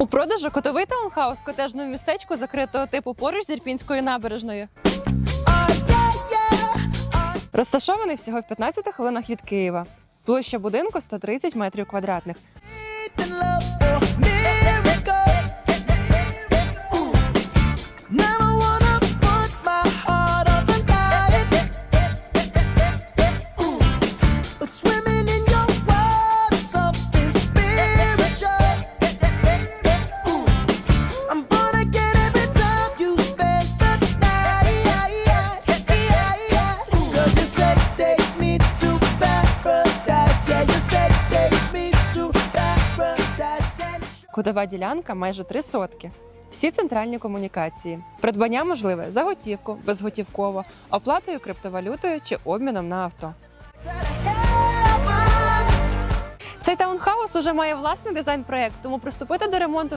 У продажу котовий таунхаус котежного містечку закритого типу поруч з Ірпінською набережною. Розташований всього в 15 хвилинах від Києва. Площа будинку 130 метрів квадратних. Wanna Кутова ділянка майже три сотки. Всі центральні комунікації. Придбання можливе за готівку, безготівково, оплатою криптовалютою чи обміном на авто. Цей таунхаус уже має власний дизайн-проект, тому приступити до ремонту